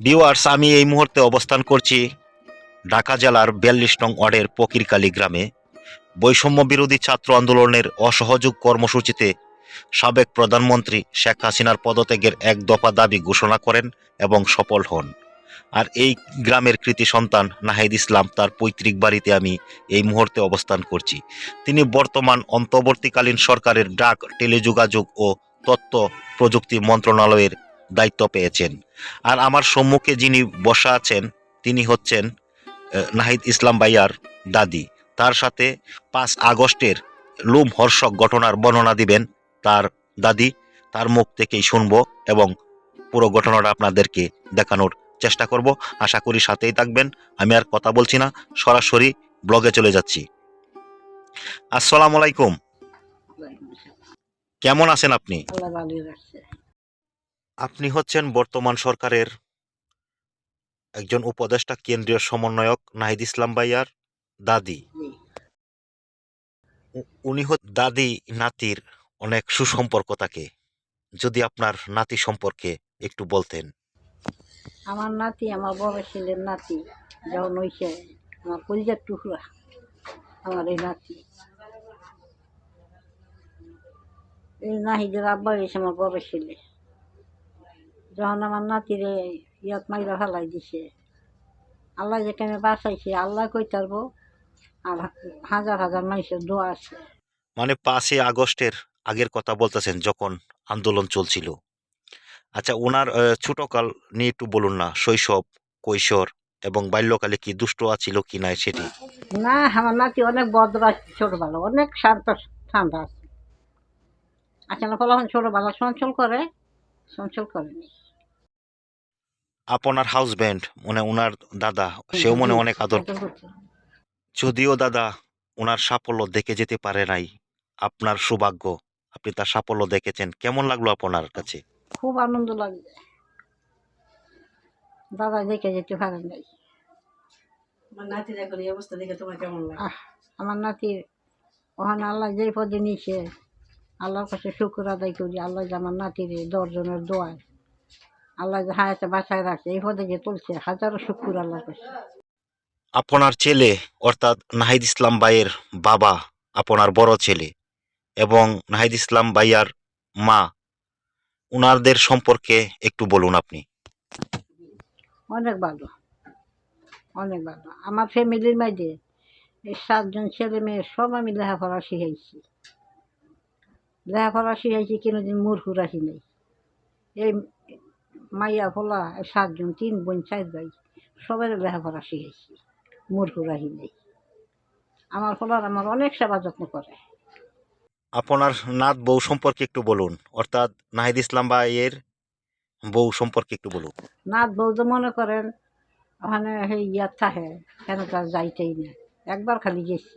Viewers আমি এই মুহূর্তে অবস্থান করছি ঢাকা জেলার বিয়াল্লিশ নং ওয়ার্ডের পকিরকালী গ্রামে। বৈষম্য বিরোধী ছাত্র আন্দোলনের অসহযোগ কর্মসূচিতে সাবেক প্রধানমন্ত্রী শেখ হাসিনার পদত্যাগের এক দফা দাবি ঘোষণা করেন এবং সফল হন। আর এই গ্রামের কৃতি সন্তান নাহিদ ইসলাম, তার পৈতৃক বাড়িতে আমি এই মুহূর্তে অবস্থান করছি। তিনি বর্তমান অন্তর্বর্তীকালীন সরকারের ডাক, টেলিযোগাযোগ ও তথ্য প্রযুক্তি মন্ত্রণালয়ের দায়িত্ব পেয়েছেন। আর আমার সম্মুখে যিনি বসা আছেন তিনি হচ্ছেন নাহিদ ইসলাম ভাইয়ার দাদি। তার সাথে পাঁচ আগস্টের লুম হর্ষক ঘটনার বর্ণনা দিবেন তার দাদি। তার মুখ থেকেই শুনব এবং পুরো ঘটনাটা আপনাদেরকে দেখানোর চেষ্টা করব। আশা করি সাথেই থাকবেন। আমি আর কথা বলছি না সরাসরি ব্লগে চলে যাচ্ছি। আসসালামু আলাইকুম। কেমন আছেন আপনি? আপনি হচ্ছেন বর্তমান সরকারের একজন উপদেষ্টা কেন্দ্রীয় সমন্বয়ক নাহিদ ইসলাম ভাইয়ার দাদি। উনি দাদি নাতির অনেক সুসম্পর্ক থাকে যদি আপনার নাতি সম্পর্কে একটু বলতেন। আমার নাতি আমার বড় ছেলের নাতি যখন হইছে আমার কলিজার টুকরা আমার এই নাতি। এই নাহিদের আব্বা হয়েছে আমার বড় ছেলে। যখন আমার নাতিরে ইয়াত মাইরা ফেলাই দিছে। আল্লাহ যেখানে বাঁচাইছে আল্লাহ কই তারবো আর হাজার হাজার মানুষের দোয়া আছে। মানে পাঁচই আগস্টের আগের কথা বলতেছেন যখন আন্দোলন চলছিল। আচ্ছা ওনার ছোটকাল নিয়ে একটু বলুন না শৈশব কৈশোর এবং বাল্যকালে কি দুষ্ট ছিল কি নাই সেটি? না আমার নাতি অনেক ভদ্র আছে ছোটবেলা অনেক শান্ত ঠান্ডা আছে। আচ্ছা না ফলাফল ছোটবেলা সঞ্চল করে চঞ্চল করেনি। আপনার হাউসব্যান্ড মানে ওনার দাদা সেও মনে অনেক আদর যদিও দাদা ওনার সাফল্য দেখে যেতে পারে নাই। আপনার সৌভাগ্য আপনি তার সাফল্য দেখেছেন। কেমন লাগল আপনার কাছে? খুব আনন্দ লাগবে দাদা দেখে যেতে পারে নাই। আমার নাতির এখন এই অবস্থা দেখে তোমার কেমন লাগে? আমার নাতির ওখানে আল্লাহ যে পদে নিছে আল্লাহর কাছে শুক্র আদায় করি আল্লাহ যে আমার নাতির দশজনের দোয়ায়। আল্লাহ হায়াতে বাঁচায় রাখছে এই পদে যে তুলছে। হাজারো শুক্র আল্লাহর কাছে আপনার ছেলে অর্থাৎ নাহিদ ইসলাম ভাইয়ের বাবা আপনার বড় ছেলে এবং নাহিদ ইসলাম ভাইয়ার মা উনারদের সম্পর্কে একটু বলুন আপনি। অনেক ভালো অনেক ভালো। আমার ফ্যামিলির মাঝে এই সাতজন ছেলে মেয়ে সব আমি লেখাপড়া শিখাইছি। লেখাপড়া শিখাইছি কোনোদিন মূর্খ রাখি নাই। এই মাইয়া ফলা সাতজন তিন বোন চার ভাই সবাই লেখাপড়া শিখাইছি মূর্খ রাখি নাই। আমার ফলার আমার অনেক সেবা যত্ন করে। আপনার নাত বউ সম্পর্কে একটু বলুন অর্থাৎ নাহিদ ইসলাম ভাইয়ের বউ সম্পর্কে একটু বলুন। নাথ তো মনে করেন ওখানে সেই ইয়াত থাকে কেন তার যাইতেই না একবার খালি গেছি।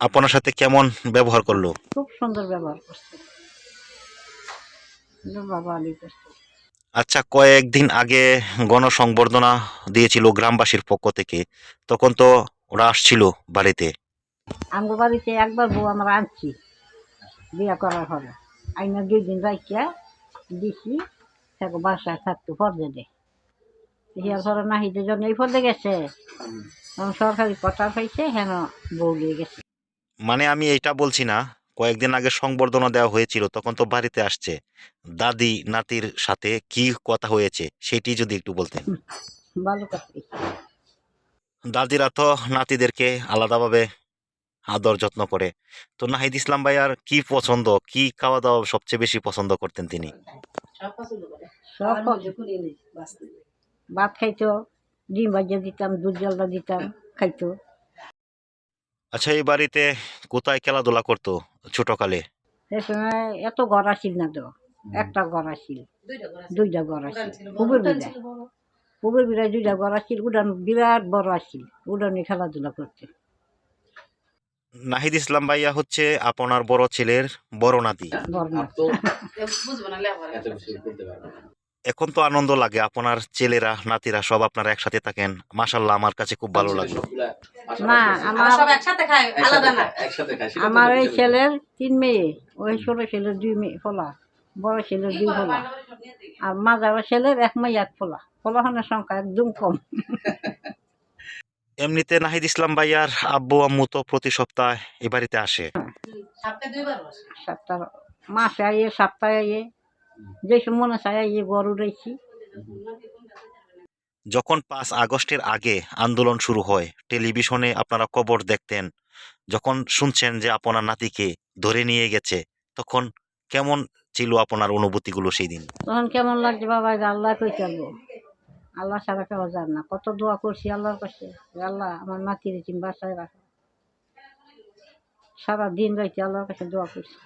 আপনার সাথে কেমন ব্যবহার করল? খুব সুন্দর ব্যবহার করছে। আচ্ছা কয়েকদিন আগে গণসংবর্ধনা দিয়েছিল গ্রামবাসীর পক্ষ থেকে। তখন তো ওরা আসছিল বাড়িতে। আমগো বাড়িতে একবার বউ আমরা আনছি। বিয়া করার পরে। আইনা দুই দিন রাখিয়া দিছি তাকে বাসায় থাকতো পর্দে দে। ইয়ার পরে নাহিতে জন্য এই পর্দে গেছে। সরকারি কটার পাইছে হেন বউ লিয়ে গেছে। মানে আমি এটা বলছি না কয়েকদিন আগে সংবর্ধনা দেওয়া হয়েছিল তখন তো বাড়িতে আসছে। দাদি নাতির সাথে কি কথা হয়েছে সেটি যদি একটু বলতেন। ভালো কথা। দাদিরা তো নাতিদেরকে আলাদাভাবে আদর যত্ন করে। তো নাহিদ ইসলাম ভাই আর কি পছন্দ কি খাওয়া দাওয়া সবচেয়ে বেশি পছন্দ করতেন তিনি? ভাত খাইতো ডিম দিতাম দুধ দিতাম খাইতো। আচ্ছা এই বাড়িতে কোথায় খেলাধুলা করতো? ছোটকালে? সময় এত ঘর আসিল না তো। একটা ঘর আসিল দুইটা গড়া ঘর আসিল ছিল খুবই পুকুর খুবই বিড়ায় পুকুর বিড়ায় দুইটা ঘর আসিল উড়ান বিরাট বড় আসিল। উড়ানে খেলাধুলা করতে। নাহিদ ইসলাম ভাইয়া হচ্ছে আপনার বড় ছেলের বড় নাতি। বড় না। এখন তো আনন্দ লাগে আপনার ছেলেরা নাতিরা সব আপনারা একসাথে থাকেন। মাসাল্লাহ আমার কাছে খুব ভালো লাগল। না আমরা সব একসাথে খাই আলাদা না। একসাথে খাই আমার এই ছেলের তিন মেয়ে ওই ছোট ছেলের দুই মেয়ে ফলা। বড় ছেলের দুই ফোলা। আর মাঝার ছেলের এক মাই এক ফোলা। ফোলাখানের সংখ্যা একদম কম। এমনিতে নাহিদ ইসলাম ভাইয়ার আব্বু আম্মু তো প্রতি সপ্তাহে এ বাড়িতে আসে। সপ্তাহে দুইবার সপ্তাহ মাসে আইয়ে সপ্তাহে আইয়ে। যে মনে রয়েছি যখন পাঁচ আগস্টের আগে আন্দোলন শুরু হয় টেলিভিশনে আপনারা খবর দেখতেন যখন শুনছেন যে আপনার নাতিকে ধরে নিয়ে গেছে তখন কেমন ছিল আপনার অনুভূতিগুলো সেই দিন? তখন কেমন লাগছে বাবা আল্লাহ কই চলবো? আল্লাহ ছাড়া কেউ যান না। কত দোয়া করছি আল্লাহর কাছে আল্লাহ আমার নাতির বাসায় রাখো। সারা দিন রাইতে আল্লাহর কাছে দোয়া করছি।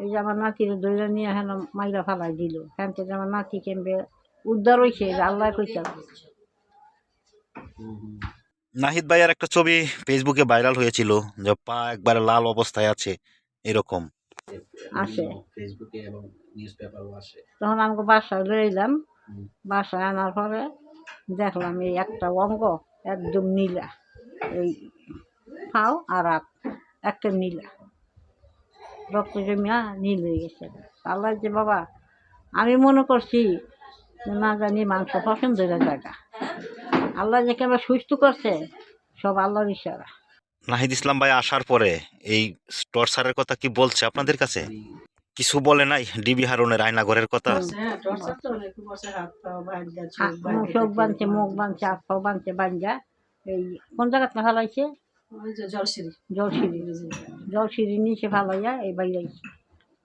এই যে আমার নাতির দইরা নিয়ে হেন মাইরা ফালাই দিল। হ্যান থেকে আমার নাতি কেমবে উদ্ধার হয়েছে আল্লাহ কই চলবো নাহিদ ভাইয়ার একটা ছবি ফেসবুকে ভাইরাল হয়েছিল যে পা একবারে লাল অবস্থায় আছে এরকম। আসে। ফেসবুকে এবং নিউজ পেপারও আসে। তখন আমাকে বাসায় লইলাম হুম। বাসায় আনার পরে দেখলাম এই একটা অঙ্গ একদম নীলা এই ফাও আর এক একটা নীলা। রক্ত জমিয়া নীল হয়ে গেছে। আল্লাহ যে বাবা আমি মনে করছি না জানি মাংস পছন্দের জায়গা। আল্লাহ যে কেমন সুস্থ করছে সব আল্লাহর ইশারা। নাহিদ ইসলাম ভাই আসার পরে এই টর্চারের কথা কি বলছে আপনাদের কাছে? কিছু বলে নাই? ডিবি হারুনের আয়নাগরের কথা? হ্যাঁ চোখ মুখ বাঁধা চোখ বাঁধছে মুখ বাঁধছে হাত পাও বাঁধছে বাঞ্জা এই কোন জায়গাতে ফেলাইছে? ওই যে জলসিঁড়ি জলসিঁড়ি জলসিঁড়ি নিচে ফেলাইয়া এই বাইরে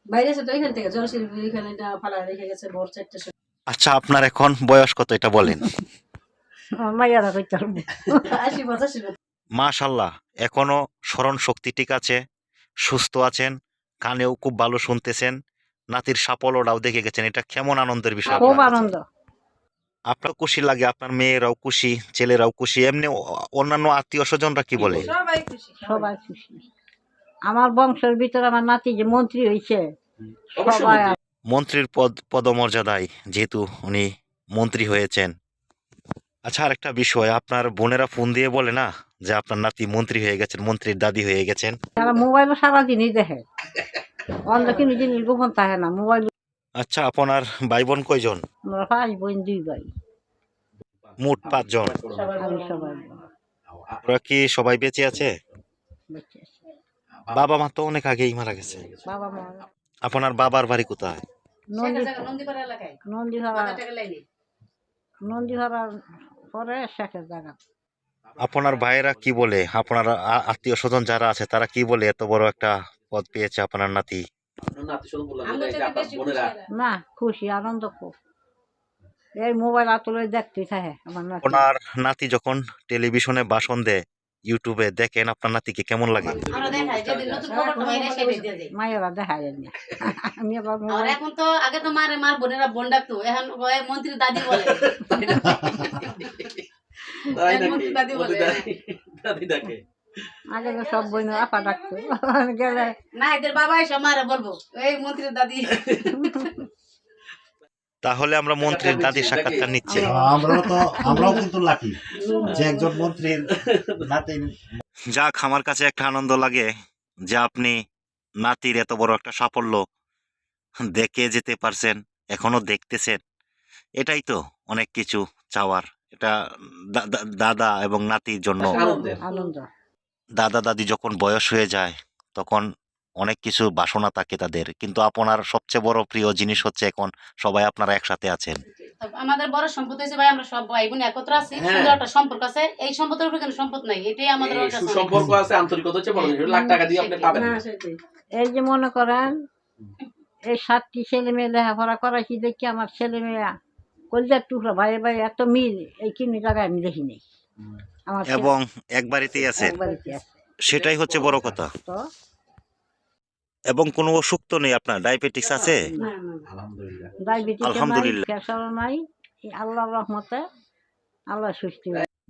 বাইরে আছে তো এখান থেকে জলসিঁড়ি এখানে না ফালা রেখে গেছে ভোর চারটে আচ্ছা আপনার এখন বয়স কত এটা বলেন? মাইয়ারা কই চলবে আশি পঁচাশি বছর। মাশাল্লাহ এখনও স্মরণ শক্তি ঠিক আছে সুস্থ আছেন কানেও খুব ভালো শুনতেছেন নাতির সাফল্যটাও দেখে গেছেন এটা কেমন আনন্দের বিষয় খুব আপনার আনন্দ। আপনার খুশি লাগে আপনার মেয়েরাও খুশি ছেলেরাও খুশি এমনি অন্যান্য আত্মীয় স্বজনরা কি বলে? সবাই খুশি সবাই খুশি। আমার বংশের ভিতরে আমার নাতি যে মন্ত্রী হয়েছে সবাই মন্ত্রীর পদ পদমর্যাদায় যেহেতু উনি মন্ত্রী হয়েছেন। আচ্ছা আরেকটা বিষয় আপনার বোনেরা ফোন দিয়ে বলে না যে আপনার নাতি মন্ত্রী হয়ে গেছেন মন্ত্রীর দাদি হয়ে গেছেন? তারা সারা সারাদিনই দেখে। অন্য কোনো জিনিস গোপন থাকে না মোবাইল আচ্ছা আপনার ভাই বোন কয়জন? আমরা পাঁচ বোন দুই ভাই। মোট পাঁচজন। ওরা কি সবাই বেঁচে আছে? বেঁচে আছি। বাবা মা তো অনেক আগেই মারা গেছে। বাবা মা। আপনার বাবার বাড়ি কোথায়? পরে শেখের জায়গা। আপনার ভাইয়েরা কি বলে? আপনার আত্মীয় স্বজন যারা আছে তারা কি বলে? এত বড় একটা পদ পেয়েছে আপনার নাতি। না খুশি আনন্দ খুব। এই মোবাইল আতলে দেখতেই থাকে আমার নাতি যখন টেলিভিশনে ভাষণ দেয় ইউটিউবে দেখেন আপনার নাতিকে কেমন লাগে? মায়েরা দেখা যায় না মোবাইল এখন তো আগে তো মারে মার বোনেরা বোন ডাকতো এখন ওই মন্ত্রী দাদি বলে। দাদি বলে। ওদের দাদি- দাদি ডাকে। আগে তো সব বই আপা ডাকতো। গেলে না এদের বাবা এসে মারে বলব এই মন্ত্রীর দাদি। তাহলে আমরা মন্ত্রীর দাদির সাক্ষাৎকার নিচ্ছি। আমরাও তো আমরাও কিন্তু লাকি যে একজন মন্ত্রীর নাতি। যাক আমার কাছে একটা আনন্দ লাগে যে আপনি নাতির এত বড় একটা সাফল্য দেখে যেতে পারছেন এখনও দেখতেছেন। এটাই তো অনেক কিছু চাওয়ার। এটা দাদা এবং নাতির জন্য দাদা দাদি যখন বয়স হয়ে যায় তখন অনেক কিছু বাসনা থাকে তাদের। কিন্তু আপনার সবচেয়ে বড় প্রিয় জিনিস হচ্ছে এখন সবাই আপনারা একসাথে আছেন। আমাদের বড় সম্পদ হয়েছে ভাই আমরা সব ভাই বোন একত্র আছি। হ্যাঁ। সুন্দর একটা সম্পর্ক আছে। এই সম্পদের উপরে কোনো সম্পদ নাই এটাই আমাদের সুসম্পর্ক আছে আন্তরিকতা হচ্ছে বড় জিনিস। লাখ টাকা দিয়ে আপনি পাবেন। সেটাই। এই যে মনে করেন এই সাতটি ছেলে মেয়ে লেখাপড়া করাইছি দেখি আমার ছেলে মেয়ে কলজার টুকরা ভাই ভাই এত মিল এই কিনি জায়গায় আমি দেখি নেই। এবং এক বাড়িতেই আছে। আছে। সেটাই হচ্ছে বড় কথা। তো এবং কোনো অসুখ তো নেই আপনার? ডায়াবেটিস আছে। আলহামদুলিল্লাহ। আল্লাহর রহমতে আল্লাহ সুস্থ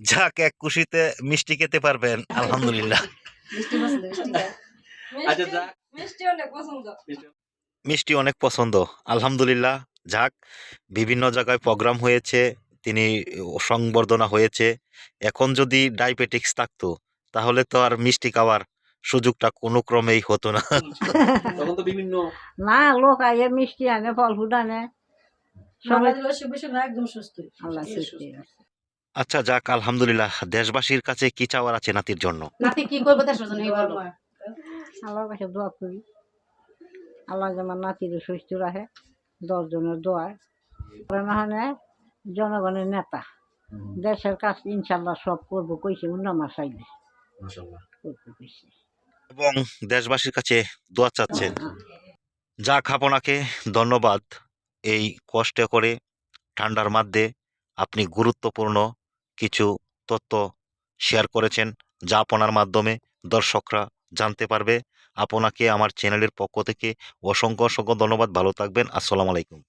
যাক এক খুশিতে মিষ্টি খেতে পারবেন। আলহামদুলিল্লাহ। মিষ্টি পছন্দ মিষ্টি খায়। আচ্ছা যাক। মিষ্টি অনেক পছন্দ। মিষ্টি অনেক। পছন্দ। আলহামদুলিল্লাহ। যাক বিভিন্ন জায়গায় প্রোগ্রাম হয়েছে তিনি সংবর্ধনা হয়েছে। এখন যদি ডায়াবেটিক্স থাকতো তাহলে তো আর মিষ্টি খাওয়ার সুযোগটা কোনো ক্রমেই হতো না। তখন তো বিভিন্ন না লোক আইয়ে মিষ্টি আনে ফল ফুড আনে। আচ্ছা যাক আলহামদুলিল্লাহ দেশবাসীর কাছে কি চাওয়ার আছে নাতির জন্য? নাতি কি করব তার জন্য আল্লাহর কাছে দোয়া করি। আল্লাহ যেমন নাতির সুস্থ রাখে দশজনের দোয়ায় না জনগণের নেতা। দেশের কাজ ইনশাল্লাহ সব করব কইছে উন্নমা মাশাআল্লাহ। করব কইছে। এবং দেশবাসীর কাছে দোয়া চাচ্ছেন যাক আপনাকে ধন্যবাদ এই কষ্ট করে, ঠান্ডার মধ্যে আপনি গুরুত্বপূর্ণ কিছু তথ্য শেয়ার করেছেন, যা আপনার মাধ্যমে দর্শকরা জানতে পারবে। আপনাকে আমার চ্যানেলের পক্ষ থেকে অসংখ্য অসংখ্য ধন্যবাদ। ভালো থাকবেন। আসসালামু আলাইকুম।